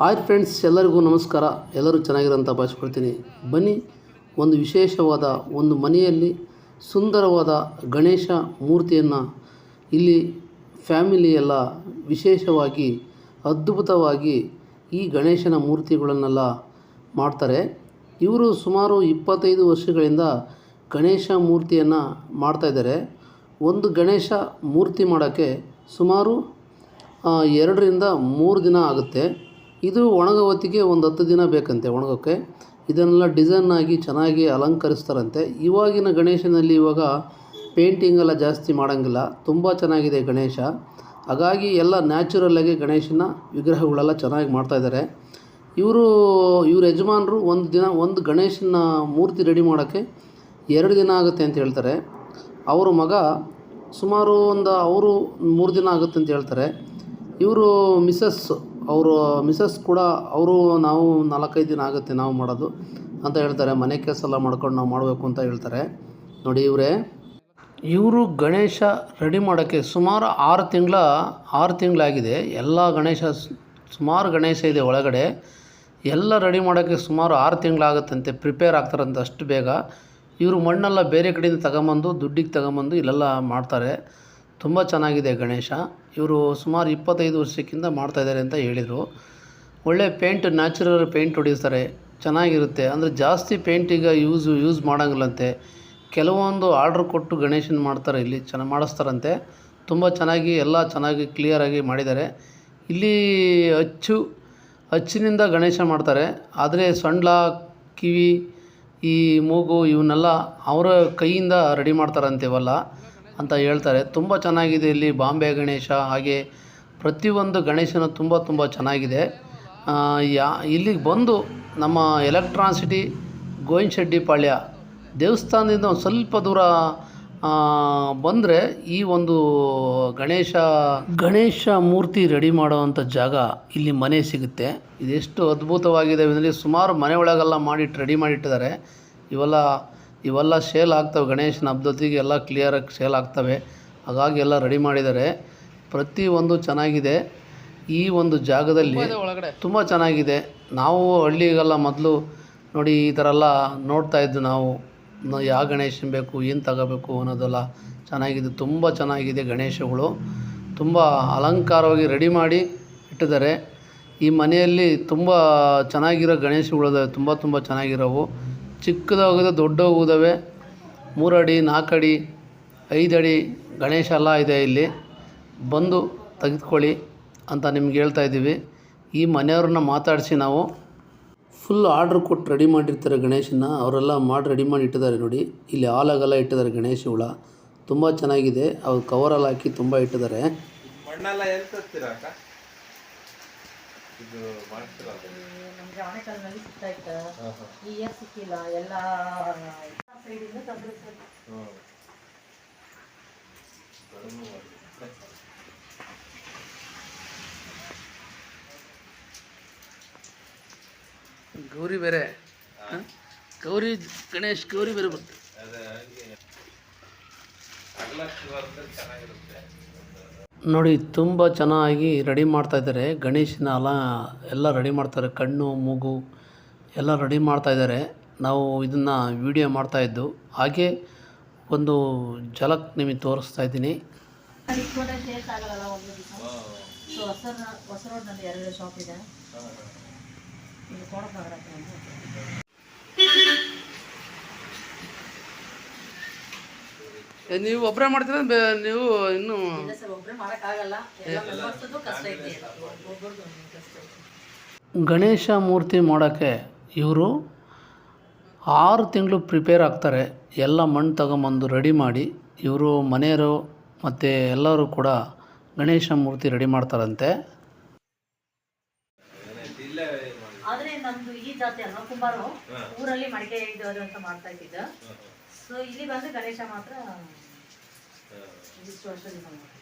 Hi friends ಎಲ್ಲರಿಗೂ ನಮಸ್ಕಾರ. ಎಲ್ಲರೂ ಚೆನ್ನಾಗಿರೋಂಥ ಭಾಷೆಕೊಳ್ತೀನಿ ಬನ್ನಿ, ಒಂದು ವಿಶೇಷವಾದ ಒಂದು ಮನೆಯಲ್ಲಿ ಸುಂದರವಾದ ಗಣೇಶ ಮೂರ್ತಿಯನ್ನು ಇಲ್ಲಿ ಫ್ಯಾಮಿಲಿ ಎಲ್ಲ ವಿಶೇಷವಾಗಿ, ಅದ್ಭುತವಾಗಿ ಈ ಗಣೇಶನ ಮೂರ್ತಿಗಳನ್ನೆಲ್ಲ ಮಾಡ್ತಾರೆ. ಇವರು ಸುಮಾರು ಇಪ್ಪತ್ತೈದು ವರ್ಷಗಳಿಂದ ಗಣೇಶ ಮೂರ್ತಿಯನ್ನು ಮಾಡ್ತಾಯಿದ್ದಾರೆ ಒಂದು ಗಣೇಶ ಮೂರ್ತಿ ಮಾಡೋಕ್ಕೆ ಸುಮಾರು ಎರಡರಿಂದ ಮೂರು ದಿನ ಆಗುತ್ತೆ. ಇದು ಒಣಗೋ ಹೊತ್ತಿಗೆ ಒಂದು ಹತ್ತು ದಿನ ಬೇಕಂತೆ ಒಣಗೋಕ್ಕೆ ಇದನ್ನೆಲ್ಲ ಡಿಸೈನ್ ಆಗಿ ಚೆನ್ನಾಗಿ ಅಲಂಕರಿಸ್ತಾರಂತೆ. ಇವಾಗಿನ ಗಣೇಶನಲ್ಲಿ ಇವಾಗ ಪೇಂಟಿಂಗ್ ಎಲ್ಲ ಜಾಸ್ತಿ ಮಾಡೋಂಗಿಲ್ಲ. ತುಂಬ ಚೆನ್ನಾಗಿದೆ ಗಣೇಶ. ಹಾಗಾಗಿ ಎಲ್ಲ ನ್ಯಾಚುರಲ್ಲಾಗಿ ಗಣೇಶನ ವಿಗ್ರಹಗಳೆಲ್ಲ ಚೆನ್ನಾಗಿ ಮಾಡ್ತಾಯಿದ್ದಾರೆ ಇವರು, ಇವ್ರ ಯಜಮಾನರು ಒಂದು ದಿನ ಒಂದು ಗಣೇಶನ ಮೂರ್ತಿ ರೆಡಿ ಮಾಡೋಕ್ಕೆ ಎರಡು ದಿನ ಆಗುತ್ತೆ ಅಂತ ಹೇಳ್ತಾರೆ. ಅವರ ಮಗ ಸುಮಾರು ಒಂದು ಅವರು ಮೂರು ದಿನ ಆಗುತ್ತೆ ಅಂತ ಹೇಳ್ತಾರೆ. ಇವರು ಮಿಸಸ್ ಅವರು ಮಿಸಸ್ ಕೂಡ ಅವರು ನಾವು ನಾಲ್ಕೈದು ದಿನ ಆಗುತ್ತೆ ನಾವು ಮಾಡೋದು ಅಂತ ಹೇಳ್ತಾರೆ. ಮನೆ ಕೆಲಸ ಎಲ್ಲ ಮಾಡ್ಕೊಂಡು ನಾವು ಮಾಡಬೇಕು ಅಂತ ಹೇಳ್ತಾರೆ. ನೋಡಿ ಇವರೇ. ಇವರು ಗಣೇಶ ರೆಡಿ ಮಾಡೋಕ್ಕೆ ಸುಮಾರು ಆರು ತಿಂಗಳ, ಆರು ತಿಂಗಳಾಗಿದೆ. ಎಲ್ಲ ಗಣೇಶ ಸುಮಾರು ಗಣೇಶ ಇದೆ ಒಳಗಡೆ. ಎಲ್ಲ ರೆಡಿ ಮಾಡೋಕ್ಕೆ ಸುಮಾರು ಆರು ತಿಂಗಳಾಗುತ್ತಂತೆ. ಪ್ರಿಪೇರ್ ಆಗ್ತಾರಂತೆ ಅಷ್ಟು ಬೇಗ. ಇವರು ಮಣ್ಣೆಲ್ಲ ಬೇರೆ ಕಡೆಯಿಂದ ತಗೊಂಬಂದು, ದುಡ್ಡಿಗೆ ತಗೊಂಬಂದು ಇಲ್ಲೆಲ್ಲ ಮಾಡ್ತಾರೆ. ತುಂಬ ಚೆನ್ನಾಗಿದೆ ಗಣೇಶ. ಇವರು ಸುಮಾರು ಇಪ್ಪತ್ತೈದು ವರ್ಷಕ್ಕಿಂತ ಮಾಡ್ತಾಯಿದ್ದಾರೆ ಅಂತ ಹೇಳಿದರು. ಒಳ್ಳೆ ಪೇಂಟ್, ನ್ಯಾಚುರಲ್ ಪೇಂಟ್ ಹೊಡಿತಾರೆ ಚೆನ್ನಾಗಿರುತ್ತೆ. ಅಂದರೆ ಜಾಸ್ತಿ ಪೇಂಟಿಗೆ ಈಗ ಯೂಸ್ ಯೂಸ್ ಮಾಡೋಂಗಿಲ್ಲಂತೆ. ಕೆಲವೊಂದು ಆರ್ಡ್ರ್ ಕೊಟ್ಟು ಗಣೇಶನ ಮಾಡ್ತಾರೆ ಇಲ್ಲಿ ಚೆನ್ನಾಗಿ ಮಾಡಿಸ್ತಾರಂತೆ. ತುಂಬ ಚೆನ್ನಾಗಿ, ಎಲ್ಲ ಚೆನ್ನಾಗಿ ಕ್ಲಿಯರಾಗಿ ಮಾಡಿದ್ದಾರೆ. ಇಲ್ಲಿ ಅಚ್ಚು, ಅಚ್ಚಿನಿಂದ ಗಣೇಶ ಮಾಡ್ತಾರೆ. ಆದರೆ ಸೊಂಡ್ಲ, ಕಿವಿ, ಈ ಮೂಗು, ಇವನ್ನೆಲ್ಲ ಅವರ ಕೈಯಿಂದ ರೆಡಿ ಮಾಡ್ತಾರಂತೆ ಇವೆಲ್ಲ ಅಂತ ಹೇಳ್ತಾರೆ. ತುಂಬ ಚೆನ್ನಾಗಿದೆ ಇಲ್ಲಿ ಬಾಂಬೆ ಗಣೇಶ. ಹಾಗೆ ಪ್ರತಿಯೊಂದು ಗಣೇಶನ ತುಂಬ ತುಂಬ ಚೆನ್ನಾಗಿದೆ. ಯಾ ಇಲ್ಲಿಗೆ ಬಂದು ನಮ್ಮ ಎಲೆಕ್ಟ್ರಾನ್ ಸಿಟಿ ಗೋವಿಂದ ಶೆಟ್ಟಿ ಪಾಳ್ಯ ದೇವಸ್ಥಾನದಿಂದ ಒಂದು ಸ್ವಲ್ಪ ದೂರ ಬಂದರೆ ಈ ಒಂದು ಗಣೇಶ ಗಣೇಶ ಮೂರ್ತಿ ರೆಡಿ ಮಾಡುವಂಥ ಜಾಗ ಇಲ್ಲಿ ಮನೆ ಸಿಗುತ್ತೆ. ಇದೆಷ್ಟು ಅದ್ಭುತವಾಗಿದೆ. ಅಂದರೆ ಸುಮಾರು ಮನೆ ಒಳಗೆಲ್ಲ ಮಾಡಿಟ್ಟು, ರೆಡಿ ಮಾಡಿಟ್ಟಿದ್ದಾರೆ. ಇವೆಲ್ಲ ಇವೆಲ್ಲ ಸೇಲ್ ಆಗ್ತವೆ ಗಣೇಶನ ಹಬ್ಬದೊತ್ತಿಗೆ ಎಲ್ಲ ಕ್ಲಿಯರಾಗಿ ಸೇಲ್ ಆಗ್ತವೆ. ಹಾಗಾಗಿ ಎಲ್ಲ ರೆಡಿ ಮಾಡಿದ್ದಾರೆ. ಪ್ರತಿಯೊಂದು ಚೆನ್ನಾಗಿದೆ. ಈ ಒಂದು ಜಾಗದಲ್ಲಿ ತುಂಬ ಚೆನ್ನಾಗಿದೆ. ನಾವು ಹಳ್ಳಿಗೆಲ್ಲ ಮೊದಲು ನೋಡಿ ಈ ಥರ ಎಲ್ಲ ನೋಡ್ತಾ ಇದ್ದು ನಾವು. ಯಾವ ಗಣೇಶನ ಬೇಕು ಏನು ತಗೋಬೇಕು ಅನ್ನೋದೆಲ್ಲ ಚೆನ್ನಾಗಿದೆ. ತುಂಬ ಚೆನ್ನಾಗಿದೆ ಗಣೇಶಗಳು. ತುಂಬ ಅಲಂಕಾರವಾಗಿ ರೆಡಿ ಮಾಡಿ ಇಟ್ಟಿದ್ದಾರೆ. ಈ ಮನೆಯಲ್ಲಿ ತುಂಬ ಚೆನ್ನಾಗಿರೋ ಗಣೇಶಗಳಿದಾವೆ ತುಂಬ ತುಂಬ ಚೆನ್ನಾಗಿರೋವು. ಚಿಕ್ಕದಾಗಿದೆ ದೊಡ್ಡವು ನಾಲ್ಕು ಅಡಿ ಐದು ಅಡಿ ಗಣೇಶ ಎಲ್ಲ ಇದೆ ಇಲ್ಲಿ. ಬಂದು ತೆಗೆದುಕೊಳ್ಳಿ ಅಂತ ನಿಮ್ಗೆ ಹೇಳ್ತಾ ಇದ್ದೀವಿ. ಈ ಮನೆಯವ್ರನ್ನ ಮಾತಾಡಿಸಿ ನಾವು ಫುಲ್ ಆರ್ಡ್ರ್ ಕೊಟ್ಟು ರೆಡಿ ಮಾಡಿರ್ತಾರೆ ಗಣೇಶನ ಅವರೆಲ್ಲ ಮಾಡಿ ರೆಡಿ ಮಾಡಿ ಇಟ್ಟಿದ್ದಾರೆ ನೋಡಿ. ಇಲ್ಲಿ ಹಾಲಾಗೆಲ್ಲ ಇಟ್ಟಿದ್ದಾರೆ ಗಣೇಶ ಹುಳ. ತುಂಬ ಚೆನ್ನಾಗಿದೆ. ಅವ್ರು ಕವರಲ್ಲಿ ಹಾಕಿ ತುಂಬ ಇಟ್ಟಿದ್ದಾರೆ. ಮಣ್ಣೆಲ್ಲ ನಮ್ಗೆ ಆಣೆಕಲ್ನಲ್ಲಿ ಸಿಗ್ತಾ ಇತ್ತು. ಈ ಇಯರ್ ಸಿಕ್ಕಿಲ್ಲ ಎಲ್ಲ ಸೈಡಿಂದ ತಂದ್ರು ಸರ್ ಗೌರಿ ಬೇರೆ. ಗೌರಿ ಗಣೇಶ್ ಗೌರಿ ಬೇರೆ ಬರ್ತದೆ ಚೆನ್ನಾಗಿರುತ್ತೆ. ನೋಡಿ, ತುಂಬ ಚೆನ್ನಾಗಿ ರೆಡಿ ಮಾಡ್ತಾ ಇದ್ದಾರೆ. ಗಣೇಶನ ಅಲ ಎಲ್ಲ ರೆಡಿ ಮಾಡ್ತಾರೆ. ಕಣ್ಣು, ಮೂಗು ಎಲ್ಲ ರೆಡಿ ಮಾಡ್ತಾ ಇದ್ದಾರೆ. ನಾವು ಇದನ್ನು ವಿಡಿಯೋ ಮಾಡ್ತಾಯಿದ್ದು ಹಾಗೆ ಒಂದು ಜಲಕ್ ನಿಮಗೆ ತೋರಿಸ್ತಾ ಇದ್ದೀನಿ. ಹೊಸ ರೋಡ್ನಲ್ಲಿ ಎರಡು ಶಾಪ್ ಇದೆ ಇದು ಕೋಣಪ್ಪ ನೀವು ಒಬ್ಬರೇ ಮಾಡ್ತೀರಾ? ನೀವು ಇನ್ನೂ ಗಣೇಶ ಮೂರ್ತಿ ಮಾಡೋಕ್ಕೆ ಇವರು ಆರು ತಿಂಗಳು ಪ್ರಿಪೇರ್ ಆಗ್ತಾರೆ. ಎಲ್ಲ ಮಣ್ಣು ತಗೊಂಬಂದು ರೆಡಿ ಮಾಡಿ ಇವರು ಮನೆಯವರು ಮತ್ತು ಎಲ್ಲರೂ ಕೂಡ ಗಣೇಶ ಮೂರ್ತಿ ರೆಡಿ ಮಾಡ್ತಾರಂತೆ. ಆದ್ರೆ ನಮ್ದು ಈ ಜಾತಿ ಕುಂಬಾರು ಊರಲ್ಲಿ ಮಡಿಕೆ ಅಂತ ಮಾಡ್ತಾ ಇದ್ದಿದ್ದು. ಸೊ ಇಲ್ಲಿ ಬಂದು ಗಣೇಶ ಮಾತ್ರ ಇಷ್ಟು ವರ್ಷದಿಂದ ಮಾಡ್ತೀವಿ.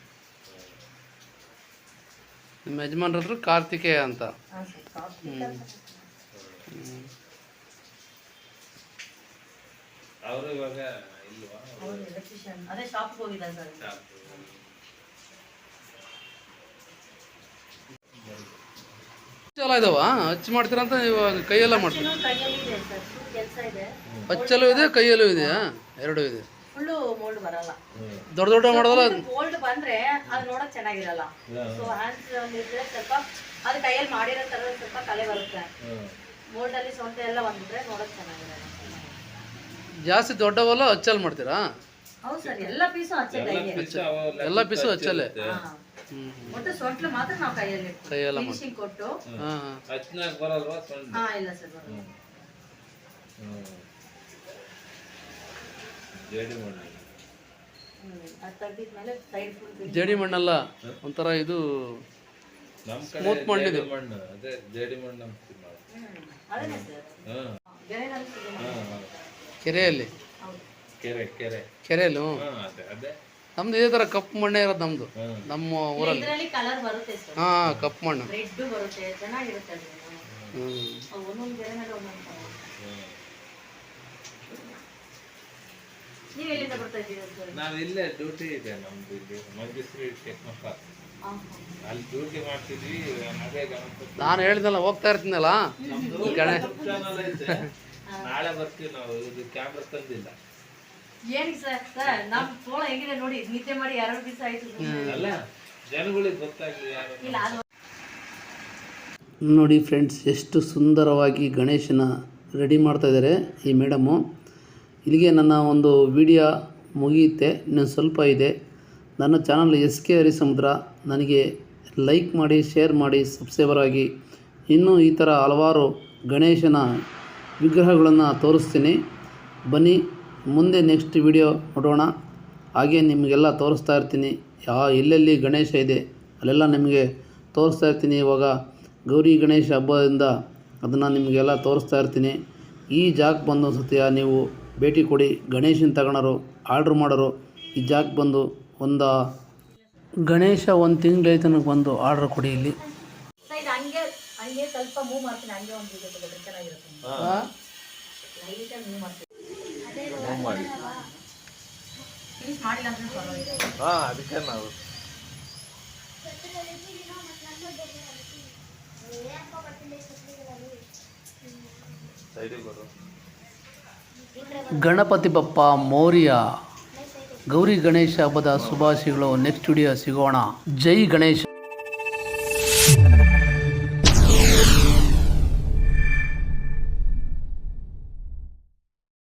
ನಿಮ್ಮ ಯಜಮಾನ್ರ ಕಾರ್ತಿಕೇಯ ಅಂತ. ಹಾ ಸರ್ ಕಾರ್ತಿಕ ಅಂತ. ಅವರು ಇವಾಗ ಇಲ್ವಾ? ಅವ್ರು ಎಲೆಕ್ಟ್ರಿಷಿಯನ್ ಅದೇ ಶಾಪ್ಗೆ ಹೋಗಿದ್ದಾರೆ ಸರ್. ಶಾಪ್ ಹಚ್ಚೆಲ್ಲ ಇದಾವ? ಹಚ್ಚಿ ಮಾಡ್ತೀರಾ ಅಂತ ಇವಾಗ ಕೈಯೆಲ್ಲ ಮಾಡ್ತೀರಾ? ಕೈಯಲ್ಲಿ ಇದೆ ಸರ್. ಕೆಲಸ ಇದೆ ಕೈಯಲ್ಲೂ ಇದೆ ಕೈಯಲ್ಲೂ ಇದೆಯಾ ಎರಡೂ ಇದೆ. ಫುಲ್ಲು ಮೋಲ್ಡ್ ಬರಲ್ಲ. ದೊಡ್ಡ ದೊಡ್ಡ ಮಾಡೋದಲ್ಲ ಮೋಲ್ಡ್ ಬಂದ್ರೆ ಅದು ನೋಡಕ್ ಚೆನ್ನಾಗಿರಲ್ಲ. ಸೊ ಹ್ಯಾಂಡ್ಸ್ ಇದ್ರೆ ಸ್ವಲ್ಪ ಅದು ಕೈಯಲ್ಲಿ ಮಾಡಿರೋ ತರ ಸ್ವಲ್ಪ ಕಲೆ ಬರುತ್ತೆ. ಮೋಲ್ಡ್ ಅಲ್ಲಿ ಸೊಂಟ ಎಲ್ಲ ಬಂದ್ಬಿಟ್ರೆ ನೋಡಕ್ ಚೆನ್ನಾಗಿರಲ್ಲ. ಜಾಸ್ತಿ ದೊಡ್ಡವಲ್ಲ ಅಚ್ಚಲ್ ಮಾಡ್ತೀರಾ? ಹೌದು ಸರ್ ಎಲ್ಲ ಪೀಸು ಹಚ್ಚಲ್ಲ ಎಲ್ಲ ಪೀಸು ಹಾ. ಒಟ್ಟು ಸೊಂಟ್ಲು ಮಾತ್ರ ನಾವು ಕೈಯಲ್ಲಿ ಕೈಯೆಲ್ಲ ಫಿನಿಶಿಂಗ್ ಕೊಟ್ಟು. ಹಾಂ ಇಲ್ಲ ಸರ್. ಜೇಡಿ ಮಣ್ಣು. ಮಣ್ಣಲ್ಲ ಒಂಥರ ಇದು ಸ್ಮೂತ್ ಮಣ್ಣಿದು. ಜೇಡಿ ಮಣ್ಣು ಅದೇ ಜೇಡಿ ಮಣ್ಣು ಅಂತೀವಿ ನಾವು ಹ್ಮ್ ಸರ್ ಹ್ಮ್. ಗೆರೆನಲ್ಲಿ ಸಿಗುತ್ತೆ. ಹ್ಮ್, ಹ್ಮ್. ಕೆರೆಯಲ್ಲಿ? ಕೆರೆ ಕೆರೆ. ಕೆರೆಯಲ್ಲಿ? ಹ್ಞೂ ಹ್ಮ್ ಅದೇ ಅದೇ. ನಮ್ದು ಇದೇ ಥರ ಕಪ್ಪು ಮಣ್ಣೇ ಇರೋದು ನಮ್ಮದು ಹ್ಮ್ ನಮ್ಮ ಊರಲ್ಲಿ. ಇದರಲ್ಲಿ ಕಲರ್ ಬರುತ್ತೆ ಸರ್ ಹಾಂ ಕಪ್ಪು ಮಣ್ಣು. ರೆಡ್ ಬರುತ್ತೆ ಚೆನ್ನಾಗಿರುತ್ತೆ ಅದು. ಹ್ಞೂ ಅವು ಒಂದೊಂದು ಗೆರೆನಲ್ಲಿ ಒಂದೊಂದು colour. ನೀವ್ ಎಲ್ಲಿಂದ ಬರ್ತಾ ಇದ್ದೀರಾ ಸರ್ ನಾವ್ ಇಲ್ಲೇ ಡ್ಯೂಟಿ ಇದೆ ನಮ್ದು ಇಲ್ಲಿ ಮಂಜುಶ್ರೀ ಟೆಕ್ನೋ ಪಾರ್ಕ್ ಅಲ್ಲಿ ಡ್ಯೂಟಿ ಮಾಡ್ತಿದ್ವಿ ಅದೇ ಗಣಪತಿ. ನಾನು ಹೇಳಿದ್ನಲ್ಲ ಹೋಗ್ತಾ ಇರ್ತೀನಲ್ಲ? ನಮ್ದು ಗಣೇ. ನಾಳೆ ಬರ್ತೀವಿ ನಾವು ಇದು ಕ್ಯಾಮ್ರಾ ತಂದಿಲ್ಲ. ಏನಿಗೆ ಸರ್ ತೋಳ ಹೆಂಗಿದೆ ನೋಡಿ ನಿದ್ದೆ ಮಾಡಿ ಎರಡು ದಿವಸ ಆಯ್ತು ಅಲ್ಲ ಜನಗಳಿಗೆ ಗೊತ್ತಾಗ್ಲಿ ಯಾರು. ಇಲ್ಲ ಅದು ನೋಡಿ ಫ್ರೆಂಡ್ಸ್ ಎಷ್ಟು ಸುಂದರವಾಗಿ ಗಣೇಶನ ರೆಡಿ ಮಾಡ್ತಾ ಇದ್ದಾರೆ ಈ ಮೇಡಮು. ಇಲ್ಲಿಗೆ ನನ್ನ ಒಂದು ವಿಡಿಯೋ ಮುಗಿಯುತ್ತೆ, ಇನ್ನೊಂದು ಸ್ವಲ್ಪ ಇದೆ. ನನ್ನ ಚಾನಲ್ ಎಸ್ ಕೆ ಹರಿಸಮುದ್ರ. ನನಗೆ ಲೈಕ್ ಮಾಡಿ, ಶೇರ್ ಮಾಡಿ, ಸಬ್ಸ್ಕ್ರೈಬರ್ ಆಗಿ. ಇನ್ನೂ ಈ ಥರ ಹಲವಾರು ಗಣೇಶನ ವಿಗ್ರಹಗಳನ್ನು ತೋರಿಸ್ತೀನಿ. ಬನ್ನಿ, ಮುಂದೆ ನೆಕ್ಸ್ಟ್ ವಿಡಿಯೋ ನೋಡೋಣ. ಹಾಗೆ ನಿಮಗೆಲ್ಲ ತೋರಿಸ್ತಾ ಇರ್ತೀನಿ. ಯಾ, ಎಲ್ಲೆಲ್ಲಿ ಗಣೇಶ ಇದೆ? ಅಲ್ಲೆಲ್ಲ ನಿಮಗೆ ತೋರಿಸ್ತಾ ಇರ್ತೀನಿ ಇವಾಗ. ಗೌರಿ ಗಣೇಶ ಹಬ್ಬದಿಂದ ಅದನ್ನು ನಿಮಗೆಲ್ಲ ತೋರಿಸ್ತಾ ಇರ್ತೀನಿ. ಈ ಜಾಗಕ್ಕೆ ಬಂದು ಸತ್ಯ ನೀವು ಭೇಟಿ ಕೊಡಿ. ಗಣೇಶನ ತಗೊಳೋರು ಆರ್ಡ್ರ್ ಮಾಡೋರು ಈ ಜಾಗಕ್ಕೆ ಬಂದು ಒಂದು ಗಣೇಶ ಒಂದು ತಿಂಗಳ ತನಕ ಬಂದು ಆರ್ಡ್ರ್ ಕೊಡಿ ಇಲ್ಲಿ. ಸೈಡಿಗೆ ಬರು ಗಣಪತಿ ಬಪ್ಪ ಮೌರ್ಯ. ಗೌರಿ ಗಣೇಶ ಹಬ್ಬದ ಶುಭಾಶಯಗಳು. ನೆಕ್ಸ್ಟ್ ವಿಡಿಯೋ ಸಿಗೋಣ. ಜೈ ಗಣೇಶ.